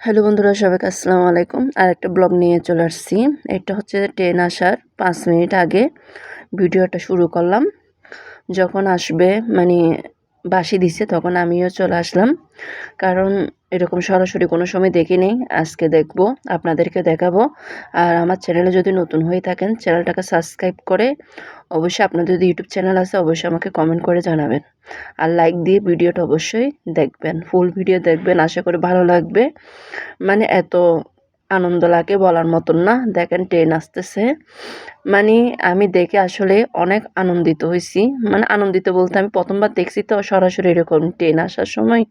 Hello বন্ধুরা, সবাইকে আসসালামু আলাইকুম। আর একটা ব্লগ নিয়ে চলে আসছি। এটা হচ্ছে ট্রেন আসার পাঁচ মিনিট আগে ভিডিওটা শুরু করলাম। যখন আসবে মানে বাসি দিছে, তখন আমিও চলে আসলাম। কারণ এরকম সরাসরি কোনো সময় দেখি দেখিনি। আজকে দেখব, আপনাদেরকে দেখাবো। আর আমার চ্যানেলে যদি নতুন হয়ে থাকেন, চ্যানেলটাকে সাবস্ক্রাইব করে অবশ্যই আপনাদের যদি ইউটিউব চ্যানেল আছে, অবশ্যই আমাকে কমেন্ট করে জানাবেন। আর লাইক দিয়ে ভিডিওটা অবশ্যই দেখবেন, ফুল ভিডিও দেখবেন, আশা করি ভালো লাগবে। মানে এত আনন্দ লাগে বলার মতন না। দেখেন ট্রেন আসতেছে। মানে আমি দেখে আসলে অনেক আনন্দিত হয়েছি। মানে আনন্দিত বলতে আমি প্রথমবার দেখছি তো সরাসরি এরকম ট্রেন আসার সময়।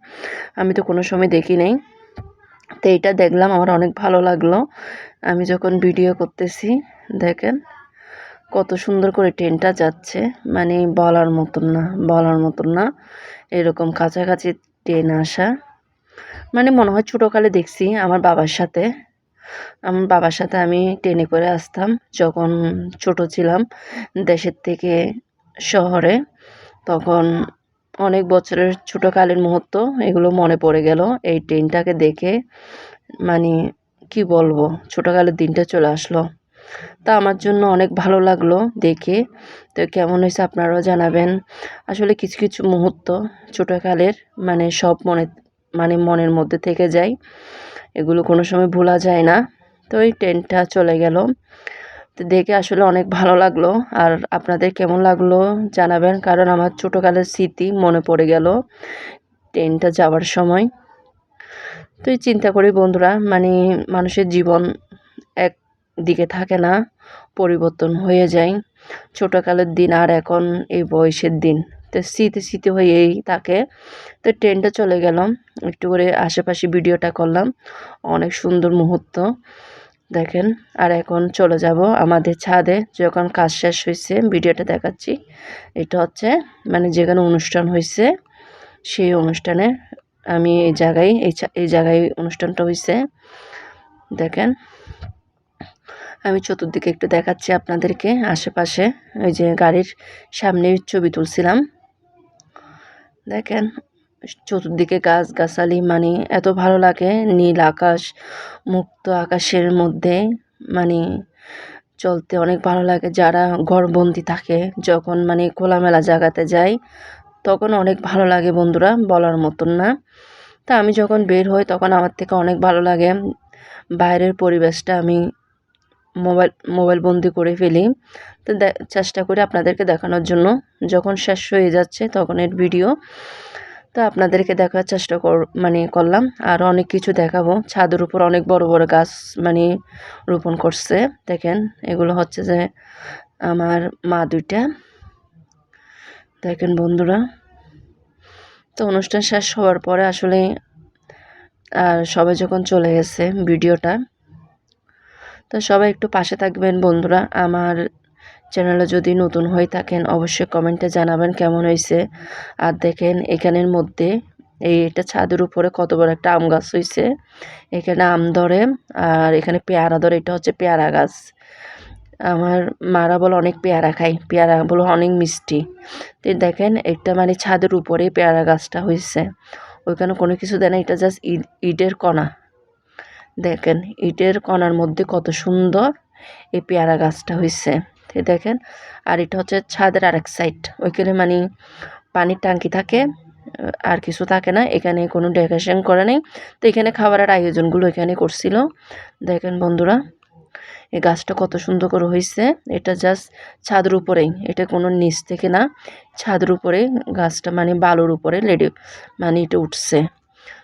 আমি তো কোনো সময় দেখি নাই। তো এইটা দেখলাম, আমার অনেক ভালো লাগল। আমি যখন ভিডিও করতেছি, দেখেন কত সুন্দর করে ট্রেনটা যাচ্ছে। মানে বলার মতন না, বলার মতন না। এরকম কাছাকাছি ট্রেন আসা। মানে মনে হয় ছোটোকালে দেখছি আমার বাবার সাথে। আমার বাবার সাথে আমি ট্রেনে করে আসতাম যখন ছোট ছিলাম দেশের থেকে শহরে। তখন অনেক বছরের ছোটোকালের মুহূর্ত, এগুলো মনে পড়ে গেল। এই ট্রেনটাকে দেখে মানে কি বলব, ছোটোকালের দিনটা চলে আসলো। তা আমার জন্য অনেক ভালো লাগল দেখে। তো কেমন হয়েছে আপনারাও জানাবেন। আসলে কিছু কিছু মুহূর্ত ছোটোকালের মানে সব মনে মানে মনের মধ্যে থেকে যায়। এগুলো কোনো সময় ভোলা যায় না। তো এই ট্রেনটা চলে গেল। তো দেখে আসলে অনেক ভালো লাগল। আর আপনাদের কেমন লাগল জানাবেন, কারণ আমার ছোটোকালের স্মৃতি মনে পড়ে গেল ট্রেনটা যাওয়ার সময়। তো চিন্তা করি বন্ধুরা মানে মানুষের জীবন এক দিকে থাকে না, পরিবর্তন হয়ে যায়। ছোটোকালের দিন আর এখন এই বয়সের দিন। তো স্মৃতি স্মৃতি হয়েই থাকে তো ট্রেনটা চলে গেলাম, একটু করে আশেপাশে ভিডিওটা করলাম। অনেক সুন্দর মুহূর্ত, দেখেন। আর এখন চলে যাব আমাদের ছাদে, যখন কাজ শেষ হয়েছে ভিডিওটা দেখাচ্ছি। এটা হচ্ছে মানে যেখানে অনুষ্ঠান হয়েছে, সেই অনুষ্ঠানে আমি এই জায়গায়, এই এই জায়গায় অনুষ্ঠানটা হয়েছে। দেখেন, আমি চতুর্দিকে একটু দেখাচ্ছি আপনাদেরকে। আশেপাশে ওই যে গাড়ির সামনে ছবি তুলছিলাম। দেখেন, চতুর্দিকে গাছ গাছালি মানে এত ভালো লাগে নীল আকাশ, মুক্ত আকাশের মধ্যে মানে চলতে অনেক ভালো লাগে। যারা ঘরবন্দি থাকে, যখন মানে খোলামেলা জায়গাতে যাই, তখন অনেক ভালো লাগে বন্ধুরা, বলার মতন না। তা আমি যখন বের হই, তখন আমার থেকে অনেক ভালো লাগে। বাইরের পরিবেশটা আমি মোবাইল মোবাইল বন্দি করে ফেলি। তো চেষ্টা করি আপনাদেরকে দেখানোর জন্য। যখন শেষ হয়ে যাচ্ছে তখন এর ভিডিও। তো আপনাদেরকে দেখার চেষ্টা কর মানে করলাম। আর অনেক কিছু দেখাবো। ছাদের উপর অনেক বড় বড় গাছ মানে রোপণ করছে। দেখেন, এগুলো হচ্ছে যে আমার মা দুইটা। দেখেন বন্ধুরা। তো অনুষ্ঠান শেষ হওয়ার পরে আসলে, আর সবাই যখন চলে গেছে ভিডিওটা তো সবাই একটু পাশে থাকবেন বন্ধুরা। আমার চ্যানেলে যদি নতুন হয়ে থাকেন, অবশ্যই কমেন্টে জানাবেন কেমন হয়েছে। আর দেখেন, এখানের মধ্যে এই এটা ছাদের উপরে কত বড় একটা আম গাছ হয়েছে। এখানে আম ধরে, আর এখানে পেয়ারা ধরে, এটা হচ্ছে পেয়ারা গাছ। আমার মারা বলে অনেক পেয়ারা খাই পেয়ারা বলে অনেক মিষ্টি। তো দেখেন, এটা মানে ছাদের উপরে পেয়ারা গাছটা হয়েছে। ওইখানে কোনো কিছু দেয় না, এটা জাস্ট ইটের কণা। দেখেন, ইটের কণার মধ্যে কত সুন্দর এই পেয়ারা গাছটা হয়েছে দেখেন, আর এটা হচ্ছে ছাদের আরেক সাইড ওইখানে মানে পানির ট্যাঙ্কি থাকে আর কিছু থাকে না, এখানে কোনো ডেকোরেশন করে নেই। তো এখানে খাবারের আয়োজনগুলো এখানে করছিল। দেখেন বন্ধুরা, এই গাছটা কত সুন্দর করে হয়েছে এটা জাস্ট ছাদের উপরেই, এটা কোনো নিচ থেকে না। ছাদের উপরে, গাছটা মানে বালুর উপরে লেডি মানে এটা উঠছে।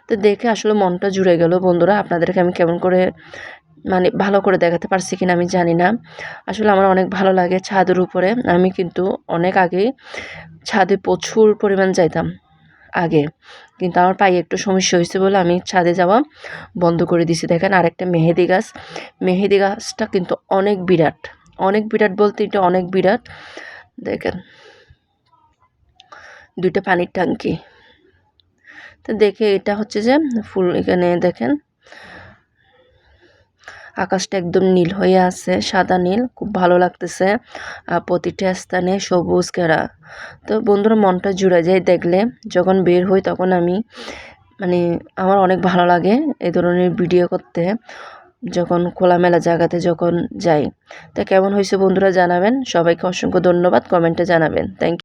তো দেখে আসলে মনটা জুড়ে গেল, বন্ধুরা, আপনাদেরকে আমি কেমন করে মানে ভালো করে দেখাতে পারছি কিনা আমি জানি না। আসলে আমার অনেক ভালো লাগে ছাদের উপরে। আমি কিন্তু অনেক আগে ছাদে প্রচুর পরিমাণ যাইতাম, আগে। কিন্তু আমার পায়ে একটু সমস্যা হয়েছে বলে আমি ছাদে যাওয়া বন্ধ করে দিছি। দেখেন, আরেকটা মেহেদি গাছ। মেহেদি গাছটা কিন্তু অনেক বিরাট। অনেক বিরাট বলতে এটা অনেক বিরাট। দেখেন, দুইটা পানির ট্যাঙ্কি তো দেখে এটা হচ্ছে যে ফুল এখানে দেখেন। আকাশটা একদম নীল হয়ে আছে, সাদা নীল, খুব ভালো লাগতেছে। আর প্রতিটা স্থানে সবুজ ঘেরা তো বন্ধুরা, মনটা জুড়ে যায় দেখলে। যখন বের হই তখন আমি মানে আমার অনেক ভালো লাগে এই ধরনের ভিডিও করতে, যখন খোলামেলা জায়গাতে যখন যাই। তা কেমন হয়েছে বন্ধুরা জানাবেন। সবাইকে অসংখ্য ধন্যবাদ। কমেন্টে জানাবেন। থ্যাংক